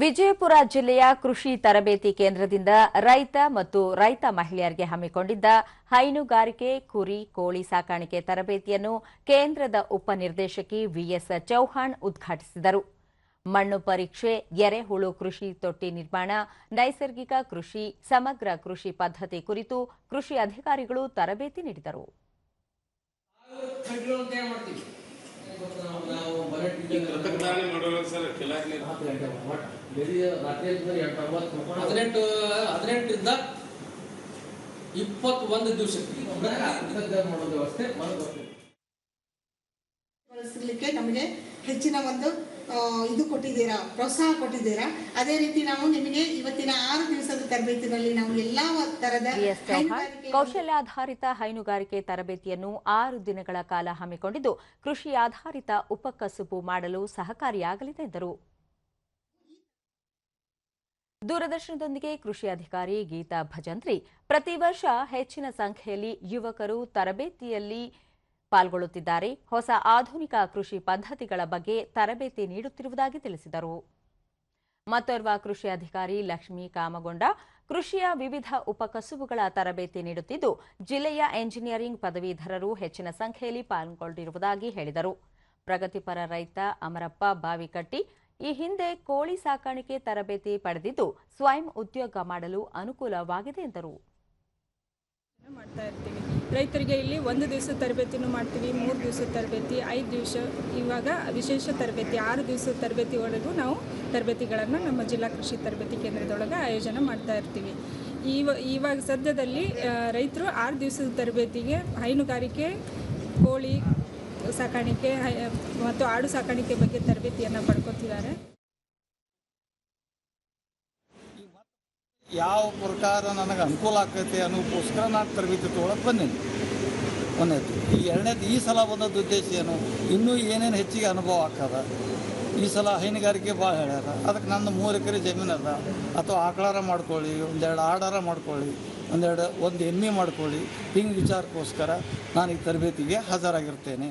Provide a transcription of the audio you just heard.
ವಿಜಯಪುರ ಜಿಲ್ಲೆಯ ಕೃಷಿ ತರಬೇತಿ ಕೇಂದ್ರದಿಂದ ರೈತ ಮತ್ತು ರೈತ ಮಹಿಳೆಯರಿಗೆ ಹಮ್ಮಿಕೊಂಡಿದ್ದ ಹೈನುಗಾರಿಕೆ, ಕುರಿ, ಕೋಳಿ ಸಾಕಾಣಿಕೆ ತರಬೇತಿಯನ್ನು ಕೇಂದ್ರದ ಉಪನಿರ್ದೇಶಕಿ ವಿಎಸ್ ಚೌಹಾಣ್ ಉದ್ಘಾಟಿಸಿದರು. ಮಣ್ಣು ಪರೀಕ್ಷೆ, ಎರೆಹುಳು ಕೃಷಿ ತೊಟ್ಟಿ ನಿರ್ಮಾಣ, ನೈಸರ್ಗಿಕ ಕೃಷಿ, ಸಮಗ್ರ ಕೃಷಿ ಪದ್ಧತಿ ಕುರಿತು ಕೃಷಿ ಅಧಿಕಾರಿಗಳು ತರಬೇತಿ ನೀಡಿದರು. ಹದಿನೆಂಟು ಹದಿನೆಂಟರಿಂದ ಇಪ್ಪತ್ತೊಂದು ದಿವಸಕ್ಕೆ. ವ್ಯವಸ್ಥೆ ಬಳಸಲಿಕ್ಕೆ ನಮಗೆ ಹೆಚ್ಚಿನ ಒಂದು ಇದು ಕೊಟ್ಟಿದ್ದೀರಾ ಪ್ರೋತ್ಸಾಹ ಕೊಟ್ಟಿದ್ದೀರಾ. ಅದೇ ರೀತಿ ನಾವು ನಿಮಗೆ ಇವತ್ತಿನ ಆರು ದಿವಸದ ತರಬೇತಿನಲ್ಲಿ ನಾವು ಎಲ್ಲಾ ತರದ ಕೌಶಲ್ಯಾಧಾರಿತ ಹೈನುಗಾರಿಕೆ ತರಬೇತಿಯನ್ನು ಆರು ದಿನಗಳ ಕಾಲ ಹಮ್ಮಿಕೊಂಡಿದ್ದು ಕೃಷಿ ಆಧಾರಿತ ಉಪಕಸುಬು ಮಾಡಲು ಸಹಕಾರಿಯಾಗಲಿದೆ ಎಂದರು. ದೂರದರ್ಶನದೊಂದಿಗೆ ಕೃಷಿ ಅಧಿಕಾರಿ ಗೀತಾ ಭಜಂತ್ರಿ ಪ್ರತಿ ವರ್ಷ ಹೆಚ್ಚಿನ ಸಂಖ್ಯೆಯಲ್ಲಿ ಯುವಕರು ತರಬೇತಿಯಲ್ಲಿ ಪಾಲ್ಗೊಳ್ಳುತ್ತಿದ್ದಾರೆ. ಹೊಸ ಆಧುನಿಕ ಕೃಷಿ ಪದ್ಧತಿಗಳ ಬಗ್ಗೆ ತರಬೇತಿ ನೀಡುತ್ತಿರುವುದಾಗಿ ತಿಳಿಸಿದರು. ಮತ್ತೋರ್ವ ಕೃಷಿ ಅಧಿಕಾರಿ ಲಕ್ಷ್ಮೀ ಕಾಮಗೊಂಡ ಕೃಷಿಯ ವಿವಿಧ ಉಪಕಸುಬುಗಳ ತರಬೇತಿ ನೀಡುತ್ತಿದ್ದು, ಜಿಲ್ಲೆಯ ಎಂಜಿನಿಯರಿಂಗ್ ಪದವೀಧರರು ಹೆಚ್ಚಿನ ಸಂಖ್ಯೆಯಲ್ಲಿ ಪಾಲ್ಗೊಂಡಿರುವುದಾಗಿ ಹೇಳಿದರು. ಪ್ರಗತಿಪರ ರೈತ ಅಮರಪ್ಪ ಬಾವಿಕಟ್ಟಿ ಈ ಹಿಂದೆ ಕೋಳಿ ಸಾಕಾಣಿಕೆ ತರಬೇತಿ ಪಡೆದಿದ್ದು ಸ್ವಯಂ ಉದ್ಯೋಗ ಮಾಡಲು ಅನುಕೂಲವಾಗಿದೆ ಎಂದರು. ಮಾಡ್ತಾ ಇರ್ತೀವಿ? ರೈತರಿಗೆ ಇಲ್ಲಿ ಒಂದು ದಿವಸ ತರಬೇತಿನೂ ಮಾಡ್ತೀವಿ, ಮೂರು ದಿವಸದ ತರಬೇತಿ, ಐದು ದಿವಸ ಇವಾಗ ವಿಶೇಷ ತರಬೇತಿ, ಆರು ದಿವಸದ ತರಬೇತಿವರೆಗೂ ನಾವು ತರಬೇತಿಗಳನ್ನು ನಮ್ಮ ಜಿಲ್ಲಾ ಕೃಷಿ ತರಬೇತಿ ಕೇಂದ್ರದೊಳಗೆ ಆಯೋಜನೆ ಮಾಡ್ತಾ ಇರ್ತೀವಿ. ಇವ, ಇವಾಗ ಸದ್ಯದಲ್ಲಿ ರೈತರು ಆರು ದಿವಸದ ತರಬೇತಿಗೆ ಹೈನುಗಾರಿಕೆ, ಕೋಳಿ ಸಾಕಾಣಿಕೆ ಮತ್ತು ಆಡು ಸಾಕಾಣಿಕೆ ಬಗ್ಗೆ ತರಬೇತಿಯನ್ನು ಪಡ್ಕೊತಿದ್ದಾರೆ. ಯಾವ ಪ್ರಕಾರ ನನಗೆ ಅನುಕೂಲ ಆಗ್ತೈತೆ ಅನ್ನೋಕ್ಕೋಸ್ಕರ ನಾನು ತರಬೇತಿ ತೊಗೊಳಕ್ಕೆ ಬಂದೀನಿ. ಒಂದನೇದು ಈ ಎರಡನೇದು, ಈ ಸಲ ಬಂದದ್ದು ಉದ್ದೇಶ ಏನು? ಇನ್ನೂ ಏನೇನು ಹೆಚ್ಚಿಗೆ ಅನುಭವ ಆಗ್ತದ? ಈ ಸಲ ಹೈನುಗಾರಿಕೆ ಭಾಳ ಹೇಳ್ಯಾರ. ಅದಕ್ಕೆ ನನ್ನ ಮೂರು ಎಕರೆ ಜಮೀನು ಅದ. ಅಥವಾ ಆಕಳಾರ ಮಾಡ್ಕೊಳ್ಳಿ, ಒಂದೆರಡು ಆಡಾರ ಮಾಡ್ಕೊಳ್ಳಿ, ಒಂದೆರಡು, ಒಂದು ಎಮ್ಮೆ ಮಾಡ್ಕೊಳ್ಳಿ. ಹಿಂಗೆ ವಿಚಾರಕ್ಕೋಸ್ಕರ ನಾನು ಈ ತರಬೇತಿಗೆ ಹಾಜರಾಗಿರ್ತೇನೆ.